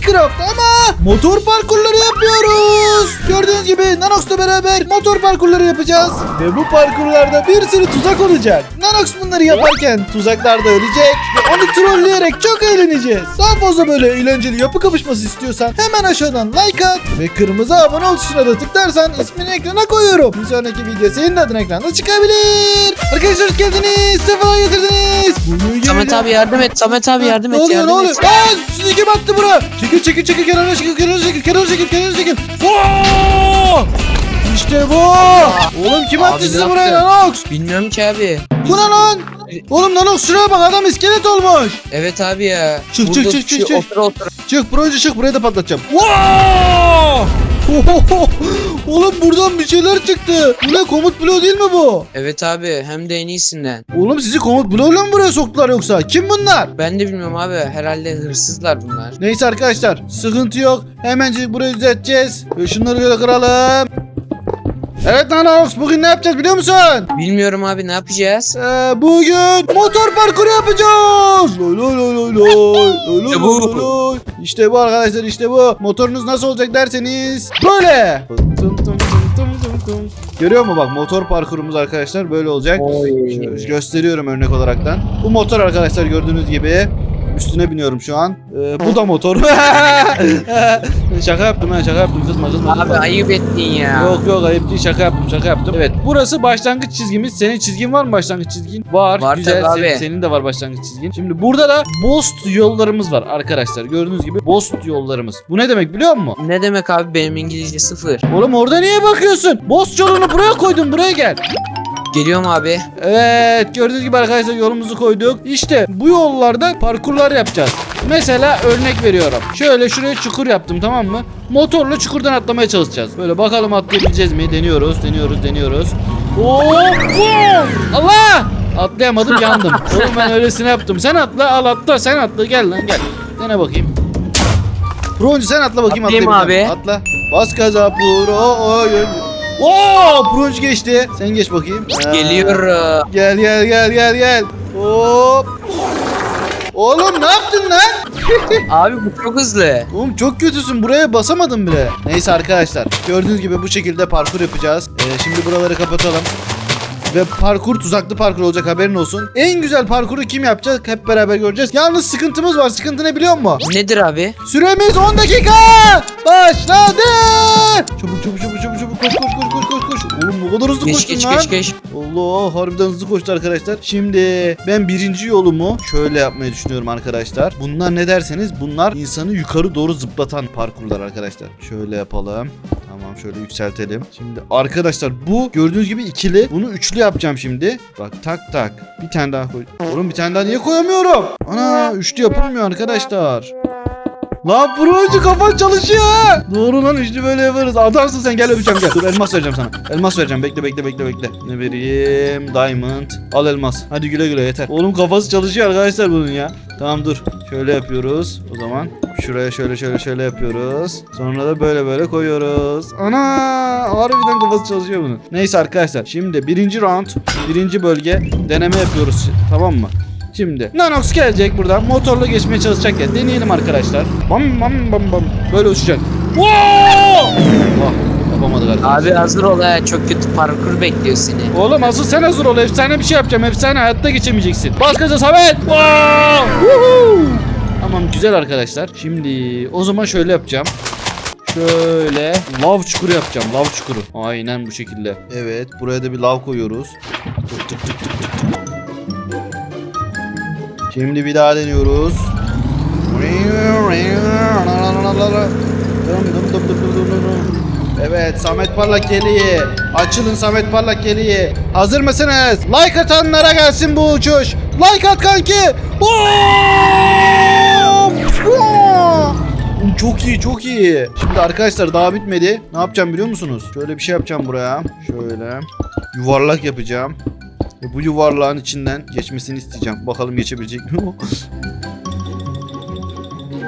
Minecraft ama motor parkurları yapıyoruz. Gördüğünüz gibi Nanox'la beraber motor parkurları yapacağız. Ve bu parkurlarda bir sürü tuzak olacak. Nanox bunları yaparken tuzaklarda ölecek ve onu trolleyerek çok eğleneceğiz. Daha fazla böyle eğlenceli yapı kapışması istiyorsan hemen aşağıdan like at ve kırmızı abone ol tuşuna da tıklarsan ismini ekrana koyuyorum. Bir sonraki video senin adın ekranda çıkabilir. Arkadaşlar hoş geldiniz. Sefa getirdiniz. Samet abi yardım et. Samet abi yardım ne et. oluyor ne yardım oluyor? et. Aa, sizi kim attı bura? Çekil çekil çekil kenara çekil kenara çekil kenara çekil kenara çekil. Oo! İşte bu. Oğlum kim Abi attı ne sizi buraya yaptı? Nanox? Bilmiyorum ki abi. Bu ne lan? Oğlum Nanox şuraya bak adam iskelet olmuş. Evet abi ya. Çık, çık, çık, çık, şu çık. Otur otur. Çık proje çık burayı da patlatacağım. Wow! Oğlum buradan bir şeyler çıktı. Bu ne komut bloğu değil mi bu? Evet abi hem de en iyisinden. Oğlum sizi komut bloğuyla mı buraya soktular yoksa? Kim bunlar? Ben de bilmiyorum abi. Herhalde hırsızlar bunlar. Neyse arkadaşlar sıkıntı yok. Hemencik burayı düzelteceğiz. Şunları böyle kıralım. Evet Nanox bugün ne yapacağız biliyor musun? Bilmiyorum abi ne yapacağız? Ee, bugün motor parkuru yapacağız. Loy loy loy loy loy. Loy İşte bu. loy loy. İşte bu arkadaşlar işte bu. Motorunuz nasıl olacak derseniz böyle. Görüyor musun bak motor parkurumuz arkadaşlar böyle olacak. Şö- gösteriyorum örnek olaraktan. Bu motor arkadaşlar gördüğünüz gibi. Üstüne biniyorum şu an. Ee, bu da motor. şaka yaptım ha şaka yaptım kızma kızma. Abi kızma. ayıp ettin ya. Yok yok ayıp değil şaka yaptım şaka yaptım. Evet burası başlangıç çizgimiz. Senin çizgin var mı başlangıç çizgin? Var. Var Güzel. tabii Senin, abi. senin de var başlangıç çizgin. Şimdi burada da Bost yollarımız var arkadaşlar. Gördüğünüz gibi Bost yollarımız. Bu ne demek biliyor musun? Ne demek abi benim İngilizce sıfır. Oğlum orada niye bakıyorsun? Bost yolunu buraya koydum buraya gel. Geliyorum abi. Evet gördüğünüz gibi arkadaşlar yolumuzu koyduk. İşte bu yollarda parkurlar yapacağız. Mesela örnek veriyorum. Şöyle şuraya çukur yaptım tamam mı? Motorla çukurdan atlamaya çalışacağız. Böyle bakalım atlayabileceğiz mi? Deniyoruz, deniyoruz, deniyoruz. Oo! Allah! Atlayamadım yandım. Oğlum ben öylesine yaptım. Sen atla al atla sen atla gel lan gel. Dene bakayım. Broncu sen atla bakayım Atlayayım atlayabilecek abi. Atla. Bas gaza pro. Oy, oy. Oo! Broncu geçti. Sen geç bakayım. Aa. Geliyorum. Gel gel gel gel gel. Hop. Oğlum ne yaptın lan? Abi bu çok hızlı. Oğlum çok kötüsün buraya basamadım bile. Neyse arkadaşlar gördüğünüz gibi bu şekilde parkur yapacağız. Ee, şimdi buraları kapatalım. Ve parkur tuzaklı parkur olacak haberin olsun. En güzel parkuru kim yapacak hep beraber göreceğiz. Yalnız sıkıntımız var. Sıkıntı ne biliyor musun? Nedir abi? Süremiz 10 dakika. Başladı. Çabuk çabuk çabuk çabuk çabuk koş koş koş koş koş koş. Oğlum bu kadar hızlı Geç koştun geç lan. geç geç. Allah harbiden hızlı koştu arkadaşlar. Şimdi ben birinci yolumu şöyle yapmayı düşünüyorum arkadaşlar. Bunlar ne derseniz bunlar insanı yukarı doğru zıplatan parkurlar arkadaşlar. Şöyle yapalım. Tamam şöyle yükseltelim. Şimdi arkadaşlar bu gördüğünüz gibi ikili. Bunu üçlü yapacağım şimdi. Bak tak tak. Bir tane daha koy. Oğlum bir tane daha niye koyamıyorum? Ana üçlü yapılmıyor arkadaşlar. Lan proje kafan çalışıyor. Doğru lan üçlü böyle yaparız. Adamsın sen gel öpeceğim gel. Dur elmas vereceğim sana. Elmas vereceğim. Bekle bekle bekle bekle. Ne vereyim? Diamond. Al elmas. Hadi güle güle yeter. Oğlum kafası çalışıyor arkadaşlar bunun ya. Tamam dur. Şöyle yapıyoruz. O zaman şuraya şöyle şöyle şöyle yapıyoruz. Sonra da böyle böyle koyuyoruz. Ana! Harbiden kafası çalışıyor bunun. Neyse arkadaşlar. Şimdi birinci round. Birinci bölge. Deneme yapıyoruz. Tamam mı? Şimdi Nanox gelecek buradan motorla geçmeye çalışacak ya deneyelim arkadaşlar. Bam bam bam bam böyle uçacak. Wow! Allah yapamadık arkadaşlar. Abi hazır ol ha. Çok kötü parkur bekliyor seni. Oğlum asıl sen hazır ol efsane bir şey yapacağım efsane hayatta geçemeyeceksin. Bas gaza Samet. Wow! Woohoo! Tamam güzel arkadaşlar. Şimdi o zaman şöyle yapacağım. Şöyle lav çukuru yapacağım. Lav çukuru. Aynen bu şekilde. Evet buraya da bir lav koyuyoruz. Tık tık tık tık. Şimdi bir daha deniyoruz. Evet Samet Parlak geliyor. Açılın Samet Parlak geliyor. Hazır mısınız? Like atanlara gelsin bu uçuş. Like at kanki. Çok iyi çok iyi. Şimdi arkadaşlar daha bitmedi. Ne yapacağım biliyor musunuz? Şöyle bir şey yapacağım buraya. Şöyle. Yuvarlak yapacağım. Ve bu yuvarlağın içinden geçmesini isteyeceğim. Bakalım geçebilecek mi?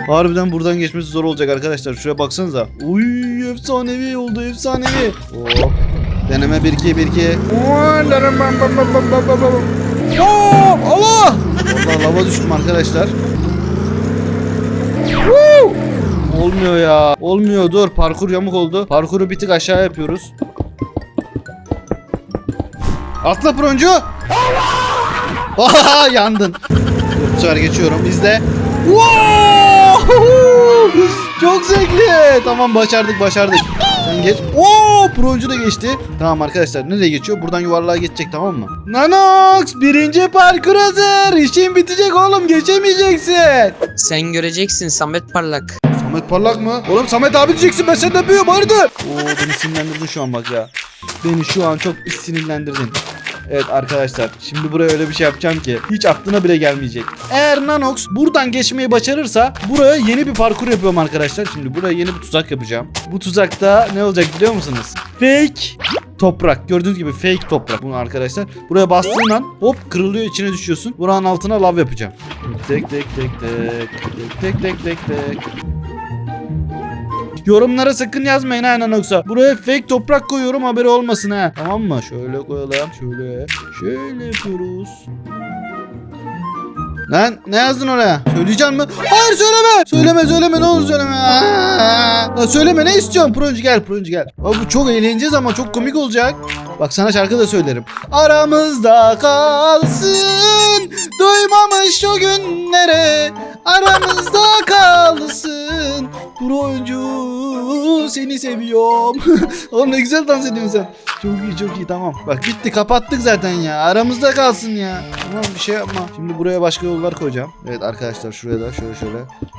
Harbiden buradan geçmesi zor olacak arkadaşlar. Şuraya baksanıza. Uy efsanevi oldu efsanevi. Hop. Deneme 1 2 1 2. Hop Allah. Allah lava düştüm arkadaşlar. Olmuyor ya. Olmuyor dur. Parkur yamuk oldu. Parkuru bir tık aşağı yapıyoruz. Atla proncu. Oha yandın. Bu sefer geçiyorum. İzle. Wow! Çok zevkli. Tamam başardık başardık. Sen geç. Oo proncu da geçti. Tamam arkadaşlar nereye geçiyor? Buradan yuvarlığa geçecek tamam mı? Nanox birinci parkur hazır. İşin bitecek oğlum geçemeyeceksin. Sen göreceksin Samet Parlak. Samet Parlak mı? Oğlum Samet abi diyeceksin ben senden büyüğüm hayırdır? Oo beni sinirlendirdin şu an bak ya. Beni şu an çok sinirlendirdin. Evet arkadaşlar şimdi buraya öyle bir şey yapacağım ki hiç aklına bile gelmeyecek. Eğer Nanox buradan geçmeyi başarırsa buraya yeni bir parkur yapıyorum arkadaşlar. Şimdi buraya yeni bir tuzak yapacağım. Bu tuzakta ne olacak biliyor musunuz? Fake toprak. Gördüğünüz gibi fake toprak bunu arkadaşlar. Buraya bastığın an hop kırılıyor içine düşüyorsun. Buranın altına lav yapacağım. Tek tek tek tek tek tek tek tek tek. Yorumlara sakın yazmayın ha Nanox'a. Buraya fake toprak koyuyorum haberi olmasın ha. Tamam mı? Şöyle koyalım. Şöyle. Şöyle yapıyoruz. Lan ne yazdın oraya? Söyleyeceksin mi? Hayır söyleme. Söyleme söyleme ne olur söyleme. Aa! Söyleme ne istiyorsun? Proncu gel Proncu gel. Abi bu çok eğleneceğiz ama çok komik olacak. Bak sana şarkı da söylerim. Aramızda kalsın. Duymamış o günlere. Aramızda kalsın. Proncu seni seviyorum. Oğlum ne güzel dans ediyorsun sen. Çok iyi çok iyi tamam. Bak bitti kapattık zaten ya. Aramızda kalsın ya. Tamam bir şey yapma. Şimdi buraya başka yollar koyacağım. Evet arkadaşlar şuraya da şöyle şöyle.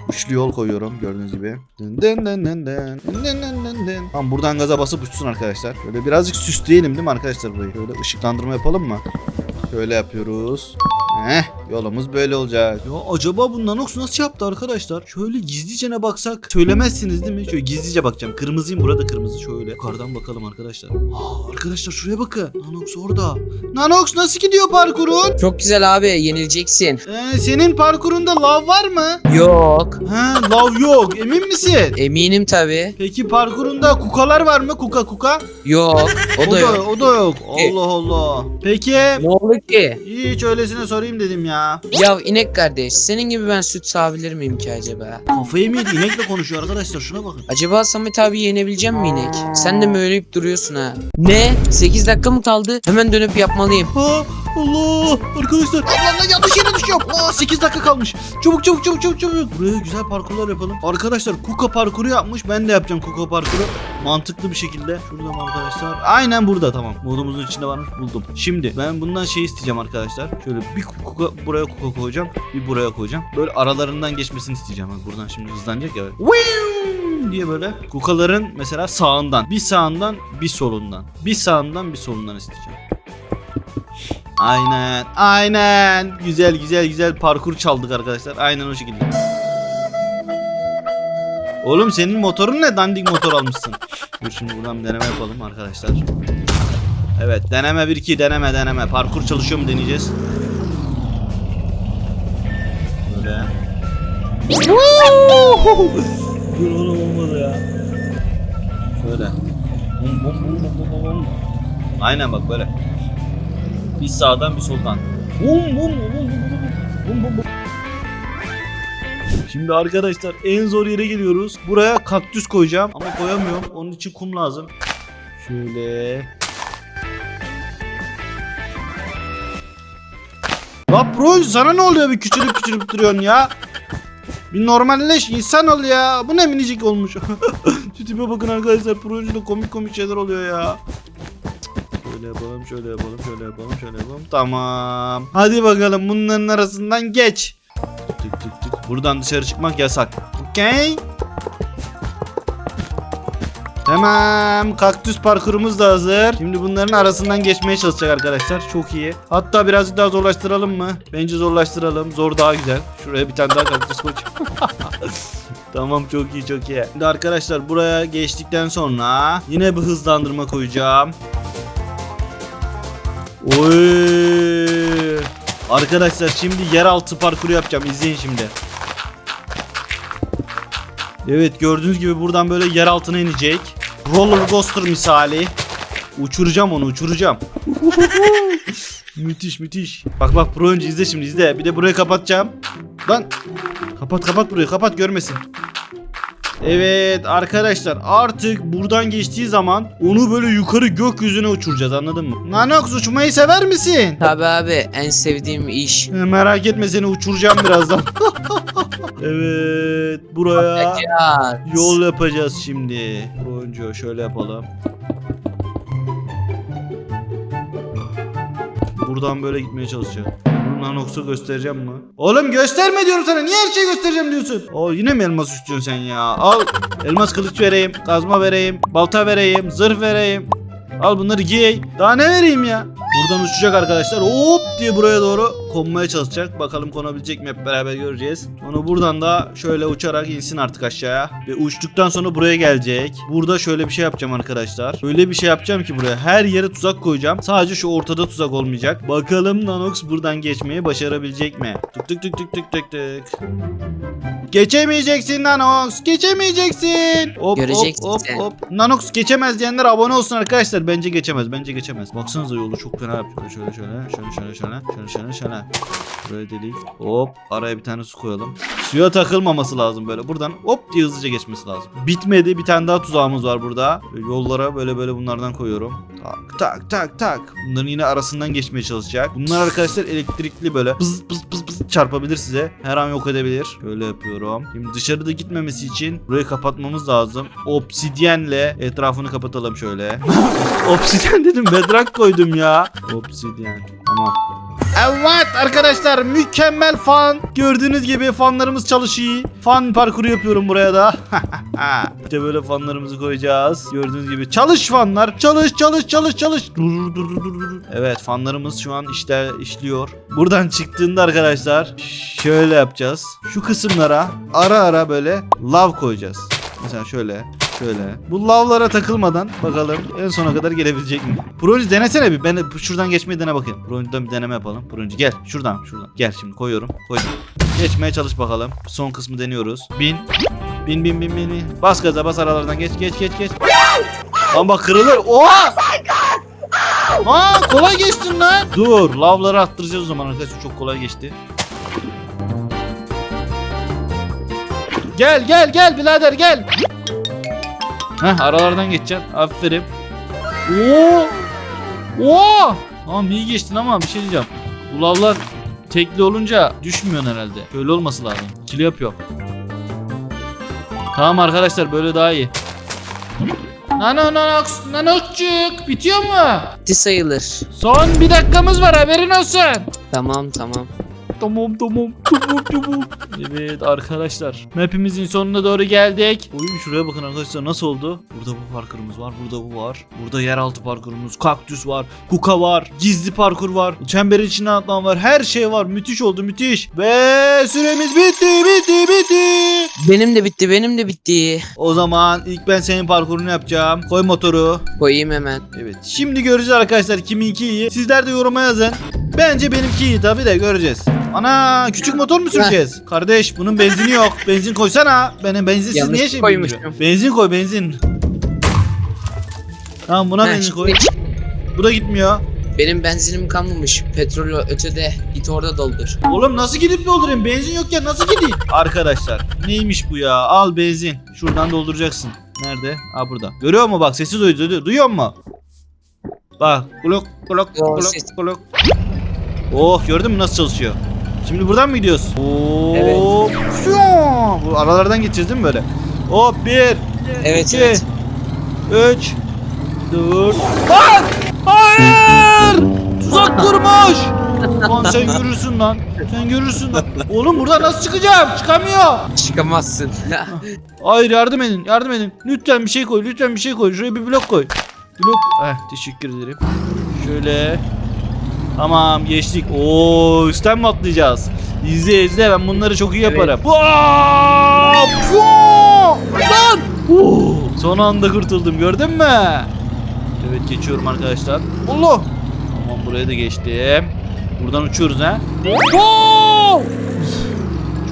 Üçlü yol koyuyorum gördüğünüz gibi. Dın dın dın dın. Dın dın dın dın dın. Tamam buradan gaza basıp uçsun arkadaşlar. Böyle birazcık süsleyelim değil mi arkadaşlar burayı? Böyle ışıklandırma yapalım mı? Şöyle yapıyoruz. Heh, yolumuz böyle olacak. Ya acaba bu Nanox nasıl yaptı arkadaşlar? Şöyle gizlicene baksak söylemezsiniz değil mi? Şöyle gizlice bakacağım. Kırmızıyım burada kırmızı şöyle. Yukarıdan bakalım arkadaşlar. Aa, arkadaşlar şuraya bakın. Nanox orada. Nanox nasıl gidiyor parkurun? Çok güzel abi yenileceksin. Ee, senin parkurunda lav var mı? Yok. Ha, lav yok. Emin misin? Eminim tabi. Peki parkurunda kukalar var mı? Kuka kuka. Yok. O da yok. O da yok. Allah Allah. Peki. Ne oldu ki? Hiç öylesine sorayım dedim ya. Ya inek kardeş senin gibi ben süt sağabilir miyim ki acaba? Kafayı mı yedi? İnekle konuşuyor arkadaşlar şuna bakın. Acaba Samet abi yenebileceğim mi inek? Sen de mi öyleyip duruyorsun ha? Ne? 8 dakika mı kaldı? Hemen dönüp yapmalıyım. Ha Allah arkadaşlar. Allah Allah yanlış yere düşüyorum. Aa 8 dakika kalmış. Çabuk çabuk çabuk çabuk çabuk. Buraya güzel parkurlar yapalım. Arkadaşlar Kuka parkuru yapmış. Ben de yapacağım Kuka parkuru. Mantıklı bir şekilde. Şurada mı arkadaşlar? Aynen burada tamam. Modumuzun içinde varmış buldum. Şimdi ben bundan şey isteyeceğim arkadaşlar. Şöyle bir kuka buraya kuka koyacağım. Bir buraya koyacağım. Böyle aralarından geçmesini isteyeceğim. Bak buradan şimdi hızlanacak ya. Diye böyle kukaların mesela sağından bir sağından bir solundan bir sağından bir solundan isteyeceğim. Aynen. Aynen. Güzel güzel güzel parkur çaldık arkadaşlar. Aynen o şekilde. Oğlum senin motorun ne? Dandik motor almışsın. Dur şimdi buradan bir deneme yapalım arkadaşlar. Evet deneme 1 2 deneme deneme. Parkur çalışıyor mu deneyeceğiz. Böyle. Dur oğlum olmadı ya. Şöyle. Bum bum bum bum bum bum. Aynen bak böyle. Bir sağdan bir soldan. Bum bum bum bum bum bum bum bum. Şimdi arkadaşlar en zor yere geliyoruz. Buraya kaktüs koyacağım ama koyamıyorum. Onun için kum lazım. Şöyle. La bro sana ne oluyor bir küçülüp küçülüp duruyorsun ya? Bir normalleş insan ol ya. Bu ne minicik olmuş. Şu tipe bakın arkadaşlar. Projede komik komik şeyler oluyor ya. Şöyle yapalım, şöyle yapalım, şöyle yapalım, şöyle yapalım. Tamam. Hadi bakalım bunların arasından geç. Tık tık. Buradan dışarı çıkmak yasak. Okey. Tamam. Kaktüs parkurumuz da hazır. Şimdi bunların arasından geçmeye çalışacak arkadaşlar. Çok iyi. Hatta birazcık daha zorlaştıralım mı? Bence zorlaştıralım. Zor daha güzel. Şuraya bir tane daha kaktüs koy. tamam çok iyi çok iyi. Şimdi arkadaşlar buraya geçtikten sonra yine bir hızlandırma koyacağım. Oy. Arkadaşlar şimdi yeraltı parkuru yapacağım. İzleyin şimdi. Evet gördüğünüz gibi buradan böyle yer altına inecek. Roller coaster misali. Uçuracağım onu uçuracağım. müthiş müthiş. Bak bak pro önce izle şimdi izle. Bir de burayı kapatacağım. Lan. Kapat kapat burayı kapat görmesin. Evet arkadaşlar artık buradan geçtiği zaman onu böyle yukarı gökyüzüne uçuracağız anladın mı? Nanox uçmayı sever misin? Tabi abi en sevdiğim iş. Ee, Merak etme seni uçuracağım birazdan. evet buraya Ya. yol yapacağız şimdi. Bronco şöyle yapalım. Buradan böyle gitmeye çalışacağım. Bunu Nanox'a göstereceğim mi? Oğlum gösterme diyorum sana. Niye her şeyi göstereceğim diyorsun? O yine mi elmas istiyorsun sen ya? Al elmas kılıç vereyim, kazma vereyim, balta vereyim, zırh vereyim. Al bunları giy. Daha ne vereyim ya? Buradan uçacak arkadaşlar. Hop diye buraya doğru konmaya çalışacak. Bakalım konabilecek mi hep beraber göreceğiz. Onu buradan da şöyle uçarak insin artık aşağıya. Ve uçtuktan sonra buraya gelecek. Burada şöyle bir şey yapacağım arkadaşlar. Öyle bir şey yapacağım ki buraya her yere tuzak koyacağım. Sadece şu ortada tuzak olmayacak. Bakalım Nanox buradan geçmeyi başarabilecek mi? Tık tık tık tık tık tık tık. Geçemeyeceksin Nanox. Geçemeyeceksin. Hop Göreceksin hop hop sen. hop. Nanox geçemez diyenler abone olsun arkadaşlar. Bence geçemez. Bence geçemez. Baksanıza yolu çok fena yapıyor. Şöyle şöyle şöyle şöyle şöyle şöyle şöyle şöyle. Böyle delik. Hop araya bir tane su koyalım. Suya takılmaması lazım böyle. Buradan hop diye hızlıca geçmesi lazım. Bitmedi. Bir tane daha tuzağımız var burada. Yollara böyle böyle bunlardan koyuyorum. Tak tak tak tak. Bunların yine arasından geçmeye çalışacak. Bunlar arkadaşlar elektrikli böyle bız bız bız bız çarpabilir size. Her an yok edebilir. Şöyle yapıyorum. Şimdi dışarıda gitmemesi için burayı kapatmamız lazım. Obsidyenle etrafını kapatalım şöyle. Obsidyen dedim bedrak koydum ya. Obsidyen. Tamam. Evet arkadaşlar mükemmel fan. Gördüğünüz gibi fanlarımız çalışıyor. Fan parkuru yapıyorum buraya da. işte böyle fanlarımızı koyacağız. Gördüğünüz gibi çalış fanlar. Çalış çalış çalış çalış. Dur dur dur dur dur. Evet fanlarımız şu an işte işliyor. Buradan çıktığında arkadaşlar şöyle yapacağız. Şu kısımlara ara ara böyle lav koyacağız. Mesela şöyle Şöyle. Bu lavlara takılmadan bakalım en sona kadar gelebilecek mi? Broncu denesene bir. Ben şuradan geçmeyi dene bakayım. Broncu'dan bir deneme yapalım. Broncu gel. Şuradan şuradan. Gel şimdi koyuyorum. Koydum. Geçmeye çalış bakalım. Son kısmı deniyoruz. Bin. Bin bin bin bin. bin. Bas gaza bas aralardan geç geç geç geç. Lan bak kırılır. Oha! Aa kolay geçtin lan. Dur lavları attıracağız o zaman arkadaşlar çok kolay geçti. Gel gel gel birader gel. Heh aralardan geçeceksin. Aferin. Oo! Oo! Tamam iyi geçtin ama bir şey diyeceğim. Bu lavlar tekli olunca düşmüyorsun herhalde. Şöyle olması lazım. İkili yapıyor. Tamam arkadaşlar böyle daha iyi. Nano Nanox, Nanoxcuk bitiyor mu? Bitti sayılır. Son bir dakikamız var haberin olsun. Tamam tamam. Tamam tamam tamam tamam. Evet arkadaşlar mapimizin sonuna doğru geldik. Oy şuraya bakın arkadaşlar nasıl oldu? Burada bu parkurumuz var burada bu var. Burada yeraltı parkurumuz kaktüs var. Kuka var. Gizli parkur var. Çemberin içine atlan var. Her şey var. Müthiş oldu müthiş. Ve süremiz bitti bitti bitti. Benim de bitti benim de bitti. O zaman ilk ben senin parkurunu yapacağım. Koy motoru. Koyayım hemen. Evet. Şimdi göreceğiz arkadaşlar kiminki iyi. Sizler de yoruma yazın. Bence benimki iyi tabi de göreceğiz. Ana küçük motor mu süreceğiz? Kardeş bunun benzini yok. Benzin koysana. Benim benzinsiz Yanlış niye şey koymuşum. bindiriyor? Benzin koy benzin. Tamam buna Ha, benzin koy. şimdi Bu da gitmiyor. Benim benzinim kalmamış. Petrol ötede. Git orada doldur. Oğlum nasıl gidip doldurayım? Benzin yokken nasıl gideyim? Arkadaşlar neymiş bu ya? Al benzin. Şuradan dolduracaksın. Nerede? Ha burada. Görüyor mu bak sesi duydu. duyuyor, duyuyor mu? Bak kulak kulak Yo, kulak ses- kulak. Oh gördün mü nasıl çalışıyor? Şimdi buradan mı gidiyoruz? Oo. Evet. Bu aralardan geçeceğiz değil mi böyle? Hop bir, Evet iki, evet. üç, dört. Lan! Hayır! Tuzak kurmuş! Lan sen görürsün lan. Sen görürsün lan. Oğlum buradan nasıl çıkacağım? Çıkamıyor. Çıkamazsın. Hayır yardım edin. Yardım edin. Lütfen bir şey koy. Lütfen bir şey koy. Şuraya bir blok koy. Blok. Eh teşekkür ederim. Şöyle. Tamam geçtik. Oo üstten mi atlayacağız? İzle izle ben bunları çok iyi Evet. yaparım. Pyo! Lan! Oo, son anda kurtuldum gördün mü? Evet geçiyorum arkadaşlar. Allah! Tamam buraya da geçtim. Buradan uçuyoruz ha. Wow!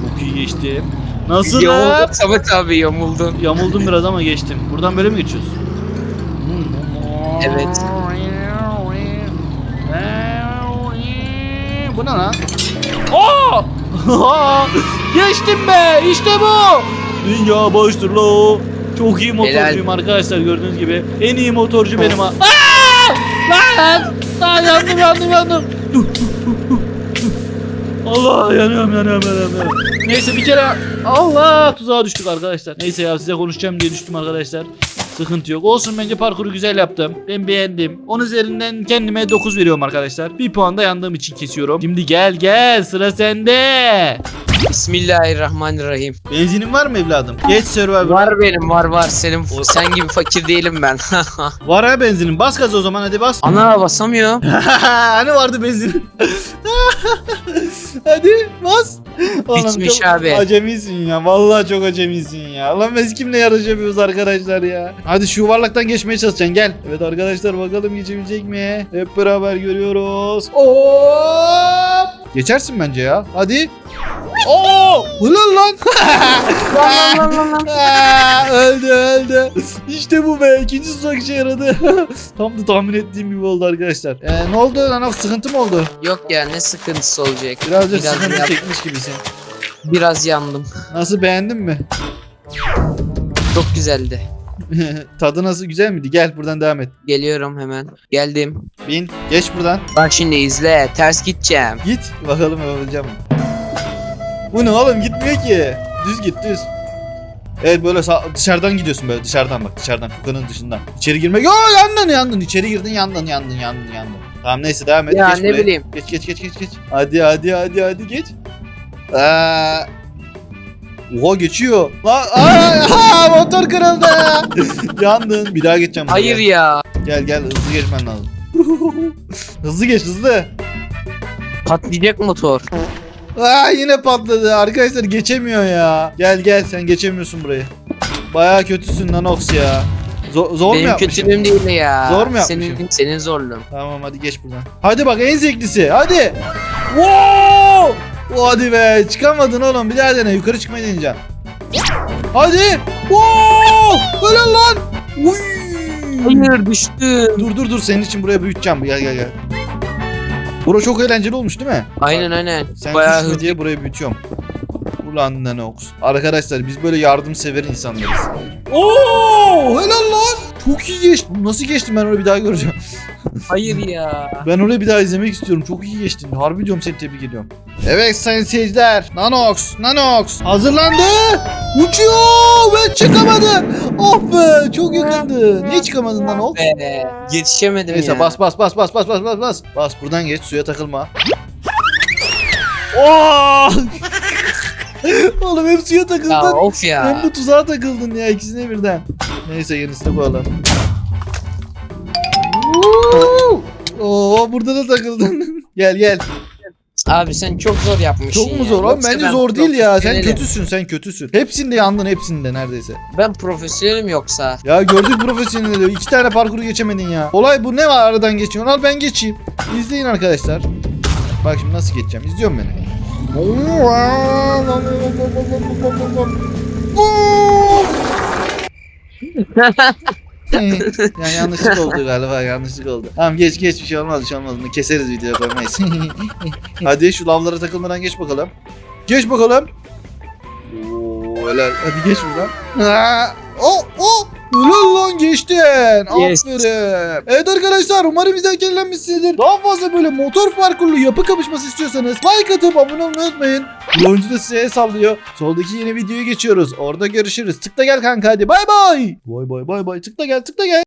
Çok iyi geçtim. Nasıl? Yamuldun Samet abi yamuldun. Yamuldum biraz ama geçtim. Buradan böyle mi geçiyoruz? Evet. Bu ne lan? Oo! geçtim be! İşte bu! Dünya boştur lo. Çok iyi motorcuyum Helal. arkadaşlar gördüğünüz gibi. En iyi motorcu benim ha. Aa! Lan! Lan yandım yandım yandım. Dur, dur, dur, dur, dur. Allah yanıyorum yanıyorum yanıyorum. yanıyorum. Neyse bir kere Allah tuzağa düştük arkadaşlar. Neyse ya size konuşacağım diye düştüm arkadaşlar. Sıkıntı yok. Olsun bence parkuru güzel yaptım. Ben beğendim. 10 üzerinden kendime 9 veriyorum arkadaşlar. Bir puan da yandığım için kesiyorum. Şimdi gel gel sıra sende. Bismillahirrahmanirrahim. Benzinin var mı evladım? Geç Survivor. Var benim var var. Senin sen gibi fakir değilim ben. Var ha benzinin. Bas gaz o zaman hadi bas. Ana basamıyorum. hani vardı benzinin? hadi bas. Oğlum Bitmiş çok abi. Acemisin ya. Vallahi çok acemisin ya. Lan biz kimle yarış yapıyoruz arkadaşlar ya. Hadi şu yuvarlaktan geçmeye çalışacaksın gel. Evet arkadaşlar bakalım geçebilecek mi? Hep beraber görüyoruz. Hop! Geçersin bence ya. Hadi. Oo! Ulan lan. Lan lan lan lan. Aa, öldü öldü. İşte bu be. İkinci tuzak işe yaradı. Tam da tahmin ettiğim gibi oldu arkadaşlar. Ee, ne oldu lan? Sıkıntı mı oldu? Yok ya ne sıkıntısı olacak. Birazcık Biraz sıkıntı yap- çekmiş gibisin. Biraz yandım. Nasıl beğendin mi? Çok güzeldi. Tadı nasıl güzel miydi? Gel buradan devam et. Geliyorum hemen. Geldim. Bin. Geç buradan. Bak şimdi izle. Ters gideceğim. Git. Bakalım yapabileceğim mi? Bu ne oğlum? Gitmiyor ki. Düz git düz. Evet böyle dışarıdan gidiyorsun böyle dışarıdan bak dışarıdan kukanın dışından. İçeri girmek. Yo yandın yandın. İçeri girdin yandın yandın yandın yandın. Tamam neyse devam et. Ya geç ne buraya. bileyim. Geç geç geç geç geç. Hadi hadi hadi hadi geç. Aa. Oha geçiyor. Aa, aa, motor kırıldı. Yandın. Bir daha geçeceğim. Hayır ya. Gel gel hızlı geçmen lazım. hızlı geç hızlı. Patlayacak motor. Aa yine patladı. Arkadaşlar geçemiyor ya. Gel gel sen geçemiyorsun burayı. Baya kötüsün Nanox ya. Zor, zor mu Benim yapmışım? kötülüğüm değil ya. Zor mu yapmışım? Senin, senin zorluğun. Tamam hadi geç buradan. Hadi bak en zevklisi. Hadi. Wow! Hadi be çıkamadın oğlum bir daha dene yukarı çıkmayı deneyeceksin. Hadi. Wow! Helal lan. Uy! Hayır düştüm. Dur dur dur senin için buraya büyüteceğim. Gel gel gel. Bura çok eğlenceli olmuş değil mi? Aynen aynen. Sen Bayağı hızlı. diye burayı büyütüyorum. Ulan Nanox. Arkadaşlar biz böyle yardımsever insanlarız. Oo, helal lan. Çok iyi geçtin. Nasıl geçtim ben orayı bir daha göreceğim. Hayır ya. Ben orayı bir daha izlemek istiyorum. Çok iyi geçtin. Harbi diyorum seni tebrik ediyorum. Evet sayın seyirciler. Nanox, Nanox hazırlandı. Uçuyor ve çıkamadı. Oh be çok yakındı. Niye çıkamadın Nanox? Be, yetişemedim Neyse ya. bas bas bas bas bas bas bas bas. Bas buradan geç suya takılma. Oo! Oğlum hep suya Ya takıldın. of Hem ya. bu tuzağa takıldın ya ikisine birden. Neyse yenisini koyalım. Oo burada da takıldın. gel gel. Abi sen çok zor yapmışsın Çok mu ya. zor? Yoksa Bence ben zor değil ya. Sen profesyonelim. kötüsün, sen kötüsün. Hepsinde yandın, hepsinde neredeyse. Ben profesyonelim yoksa. Ya gördük profesyoneli. İki tane parkuru geçemedin ya. Olay bu. Ne var aradan geçiyorsun? Al ben geçeyim. İzleyin arkadaşlar. Bak şimdi nasıl geçeceğim. İzliyor musun beni? yani yanlışlık oldu galiba yanlışlık oldu. Tamam geç geç bir şey olmaz bir şey olmaz. Bunu keseriz videoya koymayız. Hadi şu lavlara takılmadan geç bakalım. Geç bakalım. Oo, helal. Hadi geç buradan. Ha, o o Helal lan geçtin. Yes. Aferin. Evet arkadaşlar umarım izlerken eğlenmişsinizdir. Daha fazla böyle motor parkurlu yapı kapışması istiyorsanız like atıp abone olmayı unutmayın. Bu oyuncu da size el sallıyor. Soldaki yeni videoya geçiyoruz. Orada görüşürüz. Tıkla gel kanka hadi bay bay. Bay bay bay bay. Tıkla gel tıkla gel.